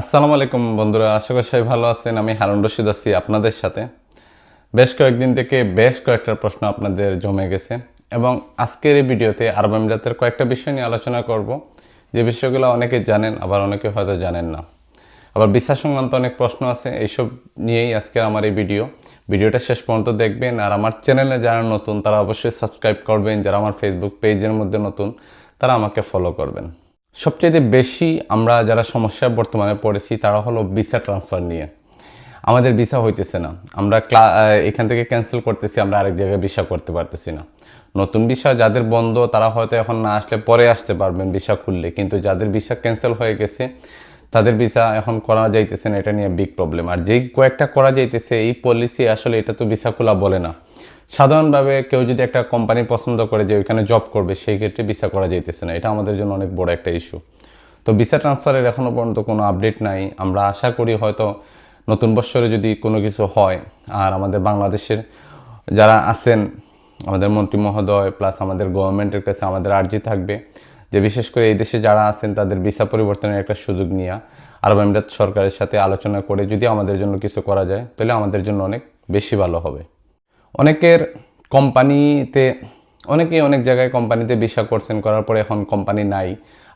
আসসালামু আলাইকুম বন্ধুরা, আশা করি সবাই ভালো আছেন। আমি হারুন রশিদ আছি আপনাদের সাথে। বেশ কয়েকদিন থেকে বেশ কয়েকটা প্রশ্ন আপনাদের জমে গেছে এবং আজকের এই ভিডিওতে আরব আমিরাতের কয়েকটা বিষয় নিয়ে আলোচনা করব। যে বিষয়গুলো অনেকে জানেন, আবার অনেকে হয়তো জানেন না। আবার বিশ্বাস সংক্রান্ত অনেক প্রশ্ন আছে, এইসব নিয়েই আজকে আমার এই ভিডিও। ভিডিওটা শেষ পর্যন্ত দেখবেন আর আমার চ্যানেলে যারা নতুন, তারা অবশ্যই সাবস্ক্রাইব করবেন। যারা আমার ফেসবুক পেজের মধ্যে নতুন, তারা আমাকে ফলো করবেন। সবচেয়ে বেশি আমরা যারা সমস্যায় বর্তমানে পড়েছি, তারা হলো ভিসা ট্রান্সফার নিয়ে। আমাদের ভিসা হইতেছে না। আমরা ক্লা এখান থেকে ক্যান্সেল করতেছি, আমরা আরেক জায়গায় ভিসা করতে পারতেছি না। নতুন ভিসা যাদের বন্ধ, তারা হয়তো এখন না আসলে পরে আসতে পারবেন ভিসা খুললে। কিন্তু যাদের ভিসা ক্যান্সেল হয়ে গেছে, তাদের ভিসা এখন করা যাইতেছে না, এটা নিয়ে বিগ প্রবলেম আর যেই কয়েকটা করা যাইতেছে, এই পলিসি আসলে এটা তো ভিসা খোলা বলে না। সাধারণভাবে কেউ যদি একটা কোম্পানি পছন্দ করে যে ওইখানে জব করবে, সেই ক্ষেত্রে ভিসা করা যাইতেছে না। এটা আমাদের জন্য অনেক বড় একটা ইস্যু তো ভিসা ট্রান্সফারের এখনও পর্যন্ত কোনো আপডেট নাই। আমরা আশা করি হয়তো নতুন বৎসরে যদি কোনো কিছু হয়, আর আমাদের বাংলাদেশের যারা আছেন, আমাদের মন্ত্রী মহোদয় প্লাস আমাদের গভর্নমেন্টের কাছে আমাদের আর্জি থাকবে যে বিশেষ করে এই দেশে যারা আছেন, তাদের ভিসা পরিবর্তনের একটা সুযোগ নিয়ে। আরব আমিরাত সরকারের সাথে আলোচনা করে যদি আমাদের জন্য কিছু করা যায়, তাহলে আমাদের জন্য অনেক বেশি ভালো হবে। অনেকের কোম্পানিতে, অনেকেই অনেক জায়গায় কোম্পানিতে ভিসা করছেন, করার পরে এখন কোম্পানি নাই।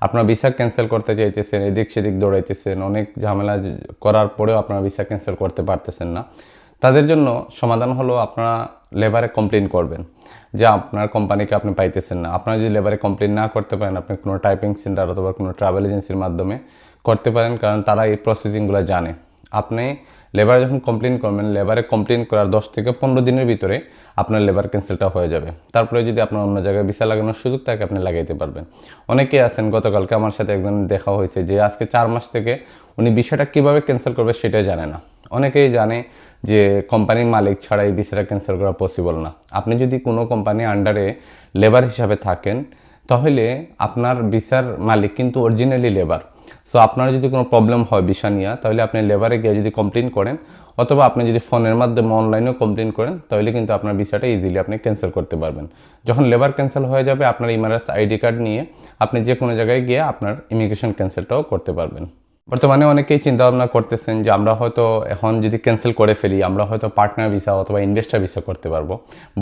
আপনার ভিসা ক্যান্সেল করতে চাইতেছেন, এদিক সেদিক দৌড়াইতেছেন, অনেক ঝামেলা করার পরেও আপনার ভিসা ক্যান্সেল করতে পারতেছেন না। তাদের জন্য সমাধান হলো আপনারা লেবারে কমপ্লেন করবেন যে আপনার কোম্পানিকে আপনি পাইতেছেন না। আপনারা যদি লেবারে কমপ্লেন না করতে পারেন, আপনি কোনো টাইপিং সেন্টার অথবা কোনো ট্রাভেল এজেন্সির মাধ্যমে করতে পারেন, কারণ তারা এই প্রসেসিংগুলো জানে। আপনি লেবারে যখন কমপ্লেন করবেন লেবারে কমপ্লেন করার দশ থেকে পনেরো দিনের ভিতরে আপনার লেবার ক্যান্সেলটা হয়ে যাবে। তারপরে যদি আপনার অন্য জায়গায় ভিসা লাগানোর সুযোগ থাকে, আপনি লাগাইতে পারবেন। অনেকেই আছেন, গতকালকে আমার সাথে একজন দেখা হয়েছে যে আজকে চার মাস থেকে উনি ভিসাটা কীভাবে ক্যান্সেল করবে সেটাই জানে না। অনেকেই জানে যে কোম্পানির মালিক ছাড়া এই ভিসাটা ক্যান্সেল করা পসিবল না। আপনি যদি কোনো কোম্পানি আন্ডারে লেবার হিসাবে থাকেন, তাহলে আপনার ভিসার মালিক কিন্তু অরিজিনালি লেবার সো আপনার যদি কোনো প্রবলেম হয় ভিসা নিয়ে, তাহলে আপনি লেবারে গিয়ে যদি কমপ্লেন করেন, অথবা আপনি যদি ফোনের মাধ্যমে অনলাইনেও কমপ্লেন করেন, তাহলে কিন্তু আপনার ভিসাটা ইজিলি আপনি ক্যান্সেল করতে পারবেন। যখন লেবার ক্যান্সেল হয়ে যাবে, আপনার ইমারাস আইডি কার্ড নিয়ে আপনি যে কোনো জায়গায় গিয়ে আপনার ইমিগ্রেশন ক্যান্সেলটাও করতে পারবেন। বর্তমানে অনেকেই চিন্তা ভাবনা করতেছেন যে আমরা হয়তো এখন যদি ক্যান্সেল করে ফেলি, আমরা হয়তো পার্টনার ভিসা অথবা ইনভেস্টার ভিসা করতে পারব।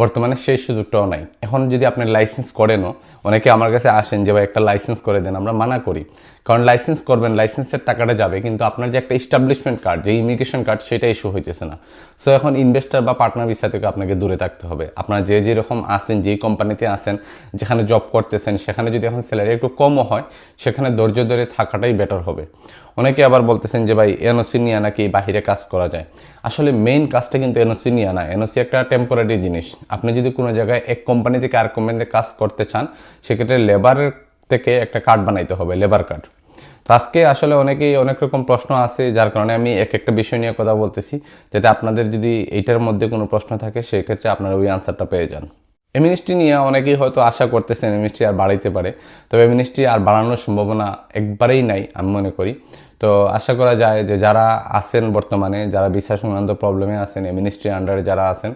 বর্তমানে সেই সুযোগটাও নাই। এখন যদি আপনি লাইসেন্স করেনও, অনেকে আমার কাছে আসেন যে, ভাই, একটা লাইসেন্স করে দেন, আমরা মানা করি। কারণ লাইসেন্স করবেন লাইসেন্সের টাকাটা যাবে, কিন্তু আপনার যে একটা ইস্টাবলিশমেন্ট কার্ড যে ইমিগ্রেশন কার্ড সেটা ইস্যু হইতেছে না। সো এখন ইনভেস্টার বা পার্টনার ভিসা থেকে আপনাকে দূরে থাকতে হবে। আপনার যে যেরকম আসেন যেই কোম্পানিতে আসেন যেখানে জব করতেছেন, সেখানে যদি এখন স্যালারি একটু কমও হয়, সেখানে ধৈর্য ধরে থাকাটাই বেটার হবে। অনেকে আবার বলতেছেন যে ভাই এনওসি নিয়ে নাকি বাহিরে কাজ করা যায়। আসলে মেইন কাজটা কিন্তু এনওসি নিয়ে না। এনওসি একটা টেম্পোরারি জিনিস। আপনি যদি কোনো জায়গায় এক কোম্পানি থেকে আর কোম্পানিতে কাজ করতে চান, সেক্ষেত্রে লেবারের থেকে একটা কার্ড বানাইতে হবে লেবার কার্ড তো আজকে আসলে অনেকেই অনেক রকম প্রশ্ন আছে, যার কারণে আমি এক একটা বিষয় নিয়ে কথা বলতেছি, যাতে আপনাদের যদি এইটার মধ্যে কোনো প্রশ্ন থাকে, সেক্ষেত্রে আপনারা ওই আনসারটা পেয়ে যান। এমিনিস্ট্রি নিয়ে অনেকেই হয়তো আশা করতেছেন এমিনিস্ট্রি আর বাড়াইতে পারে। তবে এমিনিস্ট্রি আর বাড়ানোর সম্ভাবনা একবারেই নাই, আমি মনে করি। তো আশা করা যায় যে যারা আছেন বর্তমানে, যারা বিশ্বাস সংক্রান্ত প্রবলেমে আছেন এমিনিস্ট্রি আন্ডারে যারা আছেন,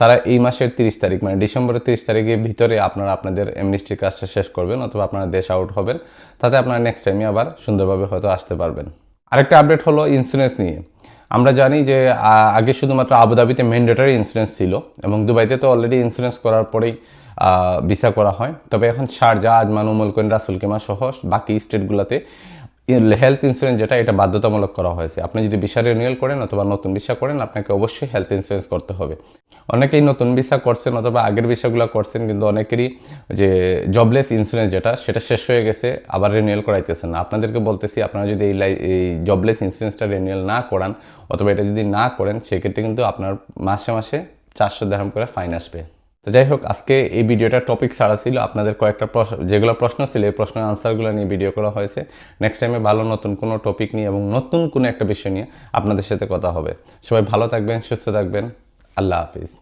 তারা এই মাসের তিরিশ তারিখ মানে ডিসেম্বরের তিরিশ তারিখের ভিতরে আপনারা আপনাদের এমনিস্ট্রি কাজটা শেষ করবেন অথবা আপনারা দেশ আউট হবেন। তাতে আপনারা নেক্সট টাইমে আবার সুন্দরভাবে হয়তো আসতে পারবেন। আরেকটা আপডেট হলো ইন্স্যুরেন্স নিয়ে। আমরা জানি যে আগে শুধুমাত্র আবুধাবিতে ম্যান্ডেটারি ইন্স্যুরেন্স ছিল এবং দুবাইতে তো অলরেডি ইন্স্যুরেন্স করার পরেই ভিসা করা হয়। তবে এখন শারজা আজমান উমুল কোয়েন রাসুল কেমা সহ বাকি স্টেটগুলোতে হেলথ ইন্স্যুরেন্স যেটা, এটা বাধ্যতামূলক করা হয়েছে। আপনি যদি ভিসা রিনিউয়াল করেন অথবা নতুন ভিসা করেন, আপনাকে অবশ্যই হেলথ ইন্স্যুরেন্স করতে হবে। অনেকেই নতুন ভিসা করছেন অথবা আগের ভিসাগুলো করছেন, কিন্তু অনেকেরই যে জবলেস ইন্স্যুরেন্স যেটা, সেটা শেষ হয়ে গেছে, আবার রিনিউয়াল করাইতেছেন না। আপনাদেরকে বলতেছি, আপনারা যদি এই এই জবলেস ইন্স্যুরেন্সটা রিনিউয়াল না করান, অথবা এটা যদি না করেন, সেক্ষেত্রে কিন্তু আপনার মাসে মাসে চারশো দেড়াম করে ফাইন আসবে। তো যাই হোক, আজকে এই ভিডিওটা টপিক ছাড়া ছিল। আপনাদের কয়েকটা প্রশ্ন যেগুলো প্রশ্ন ছিল, এই প্রশ্নের আনসারগুলো নিয়ে ভিডিও করা হয়েছে। নেক্সট টাইমে ভালো নতুন কোনো টপিক নিয়ে এবং নতুন কোনো একটা বিষয় নিয়ে আপনাদের সাথে কথা হবে। সবাই ভালো থাকবেন, সুস্থ থাকবেন। আল্লাহ হাফিজ।